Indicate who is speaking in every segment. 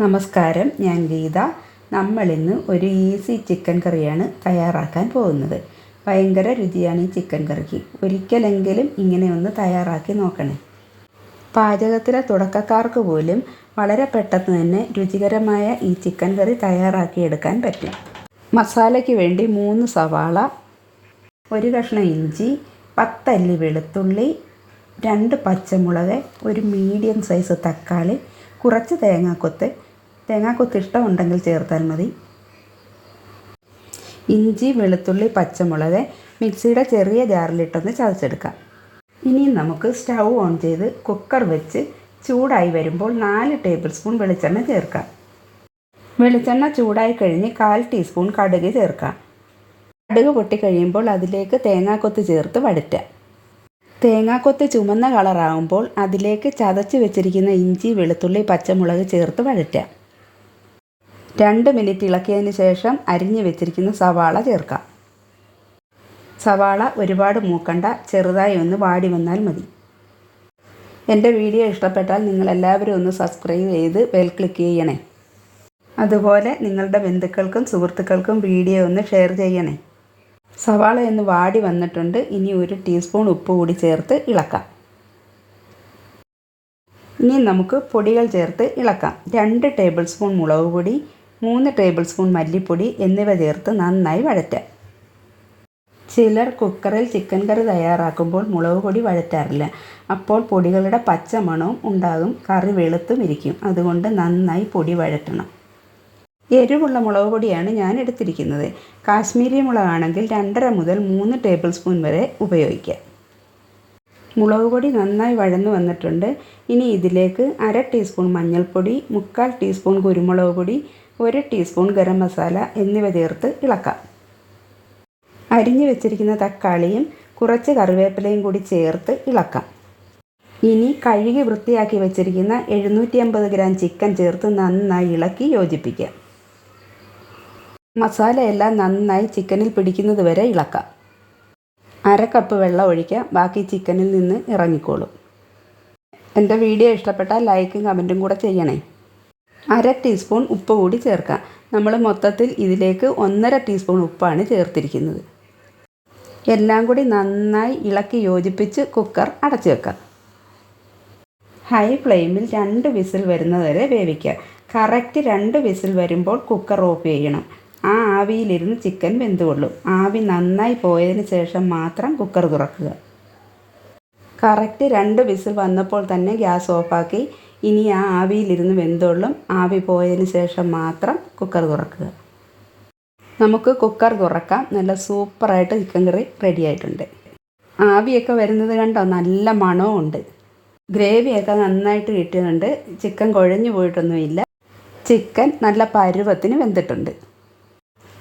Speaker 1: നമസ്കാരം. ഞാൻ ഗീത. നമ്മളിന്ന് ഒരു ഈസി ചിക്കൻ കറിയാണ് തയ്യാറാക്കാൻ പോകുന്നത്. ഭയങ്കര രുചിയാണ് ഈ ചിക്കൻ കറിക്ക്. ഒരിക്കലെങ്കിലും ഇങ്ങനെ ഒന്ന് തയ്യാറാക്കി നോക്കണേ. പാചകത്തിലെ തുടക്കക്കാർക്ക് പോലും വളരെ പെട്ടെന്ന് തന്നെ രുചികരമായ ഈ ചിക്കൻ കറി തയ്യാറാക്കിയെടുക്കാൻ പറ്റും. മസാലയ്ക്ക് വേണ്ടി മൂന്ന് സവാള ഒരു കഷ്ണം ഇഞ്ചി പത്തല്ലി വെളുത്തുള്ളി രണ്ട് പച്ചമുളക് ഒരു മീഡിയം സൈസ് തക്കാളി കുറച്ച് തേങ്ങാക്കൊത്ത് തേങ്ങാക്കൊത്ത് ഇഷ്ടമുണ്ടെങ്കിൽ ചേർത്താൽ മതി. ഇഞ്ചി വെളുത്തുള്ളി പച്ചമുളക് മിക്സിയുടെ ചെറിയ ജാറിലിട്ടൊന്ന് ചതച്ചെടുക്കാം. ഇനി നമുക്ക് സ്റ്റൗ ഓൺ ചെയ്ത് കുക്കർ വെച്ച് ചൂടായി വരുമ്പോൾ നാല് ടേബിൾ സ്പൂൺ വെളിച്ചെണ്ണ ചേർക്കാം. വെളിച്ചെണ്ണ ചൂടായി കഴിഞ്ഞ് കാൽ ടീസ്പൂൺ കടുക് ചേർക്കാം. കടുക് പൊട്ടിക്കഴിയുമ്പോൾ അതിലേക്ക് തേങ്ങാക്കൊത്ത് ചേർത്ത് വഴറ്റാം തേങ്ങാക്കൊത്ത് ചുമന്ന കളറാകുമ്പോൾ അതിലേക്ക് ചതച്ച് വെച്ചിരിക്കുന്ന ഇഞ്ചി വെളുത്തുള്ളി പച്ചമുളക് ചേർത്ത് വഴറ്റാം രണ്ട് മിനിറ്റ് ഇളക്കിയതിന് ശേഷം അരിഞ്ഞു വെച്ചിരിക്കുന്ന സവാള ചേർക്കാം. സവാള ഒരുപാട് മൂക്കണ്ട ചെറുതായി ഒന്ന് വാടി വന്നാൽ മതി. എന്റെ വീഡിയോ ഇഷ്ടപ്പെട്ടാൽ നിങ്ങൾ എല്ലാവരും ഒന്ന് സബ്സ്ക്രൈബ് ചെയ്ത് ബെൽ ക്ലിക്ക് ചെയ്യണേ. അതുപോലെ നിങ്ങളുടെ ബന്ധുക്കൾക്കും സുഹൃത്തുക്കൾക്കും വീഡിയോ ഒന്ന് ഷെയർ ചെയ്യണേ. സവാള ഒന്ന് വാടി വന്നിട്ടുണ്ട്. ഇനി ഒരു ടീസ്പൂൺ ഉപ്പ് കൂടി ചേർത്ത് ഇളക്കാം. ഇനി നമുക്ക് പൊടികൾ ചേർത്ത് ഇളക്കാം. രണ്ട് ടേബിൾ സ്പൂൺ മുളക് പൊടി മൂന്ന് ടേബിൾ സ്പൂൺ മല്ലിപ്പൊടി എന്നിവ ചേർത്ത് നന്നായി വഴറ്റാം. ചിലർ കുക്കറിൽ ചിക്കൻ കറി തയ്യാറാക്കുമ്പോൾ മുളക് പൊടി വഴറ്റാറില്ല. അപ്പോൾ പൊടികളുടെ പച്ച മണവും ഉണ്ടാകും കറി വെളുത്തും ഇരിക്കും. അതുകൊണ്ട് നന്നായി പൊടി വഴറ്റണം. എരിവുള്ള മുളക് പൊടിയാണ് ഞാൻ എടുത്തിരിക്കുന്നത്. കാശ്മീരി മുളകാണെങ്കിൽ രണ്ടര മുതൽ മൂന്ന് ടേബിൾ സ്പൂൺ വരെ ഉപയോഗിക്കാം. മുളക് പൊടി നന്നായി വഴന്നു വന്നിട്ടുണ്ട്. ഇനി ഇതിലേക്ക് അര ടീസ്പൂൺ മഞ്ഞൾപ്പൊടി മുക്കാൽ ടീസ്പൂൺ കുരുമുളക് പൊടി ഒരു ടീസ്പൂൺ ഗരം മസാല എന്നിവ ചേർത്ത് ഇളക്കാം. അരിഞ്ഞു വെച്ചിരിക്കുന്ന തക്കാളിയും കുറച്ച് കറിവേപ്പിലയും കൂടി ചേർത്ത് ഇളക്കാം. ഇനി കഴുകി വൃത്തിയാക്കി വെച്ചിരിക്കുന്ന എഴുന്നൂറ്റി അമ്പത് ഗ്രാം ചിക്കൻ ചേർത്ത് നന്നായി ഇളക്കി യോജിപ്പിക്കാം. മസാലയെല്ലാം നന്നായി ചിക്കനിൽ പിടിക്കുന്നത് വരെ ഇളക്കാം. അര കപ്പ് വെള്ളം ഒഴിക്കുക. ബാക്കി ചിക്കനിൽ നിന്ന് ഇറങ്ങിക്കോളും. എന്റെ വീഡിയോ ഇഷ്ടപ്പെട്ടാൽ ലൈക്കും കമന്റും കൂടെ ചെയ്യണേ. അര ടീസ്പൂൺ ഉപ്പ് കൂടി ചേർക്കാം നമ്മൾ മൊത്തത്തിൽ ഇതിലേക്ക് ഒന്നര ടീസ്പൂൺ ഉപ്പാണ് ചേർത്തിരിക്കുന്നത്. എല്ലാം കൂടി നന്നായി ഇളക്കി യോജിപ്പിച്ച് കുക്കർ അടച്ചു വെക്കാം ഹൈ ഫ്ലെയിമിൽ രണ്ട് വിസിൽ വരുന്നതുവരെ വേവിക്കുക. കറക്റ്റ് രണ്ട് വിസിൽ വരുമ്പോൾ കുക്കർ ഓഫ് ചെയ്യണം. ആ ആവിയിലിരുന്ന് ചിക്കൻ വെന്തുകൊള്ളും. ആവി നന്നായി പോയതിന് ശേഷം മാത്രം കുക്കർ തുറക്കുക. കറക്റ്റ് രണ്ട് വിസിൽ വന്നപ്പോൾ തന്നെ ഗ്യാസ് ഓഫാക്കി. ഇനി ആ ആവിയിലിരുന്ന് വെന്തോളും ആവി പോയതിന് ശേഷം മാത്രം കുക്കർ തുറക്കുക. നമുക്ക് കുക്കർ തുറക്കാം. നല്ല സൂപ്പറായിട്ട് ചിക്കൻ കറി റെഡി ആയിട്ടുണ്ട്. ആവിയൊക്കെ വരുന്നത് കണ്ടോ? നല്ല മണവും ഉണ്ട് ഗ്രേവിയൊക്കെ നന്നായിട്ട് കിട്ടുന്നുണ്ട് ചിക്കൻ കുഴഞ്ഞു പോയിട്ടൊന്നുമില്ല. ചിക്കൻ നല്ല പരുവത്തിന് വെന്തിട്ടുണ്ട്.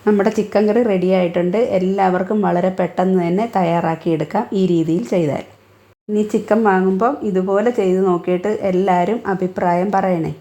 Speaker 1: നമ്മുടെ ചിക്കൻ കറി റെഡി ആയിട്ടുണ്ട്. എല്ലാവർക്കും വളരെ പെട്ടെന്ന് തന്നെ തയ്യാറാക്കിയെടുക്കാം ഈ രീതിയിൽ ചെയ്താൽ. ഇനി ചിക്കൻ വാങ്ങുമ്പം ഇതുപോലെ ചെയ്ത് നോക്കിയിട്ട് എല്ലാവരും അഭിപ്രായം പറയണേ.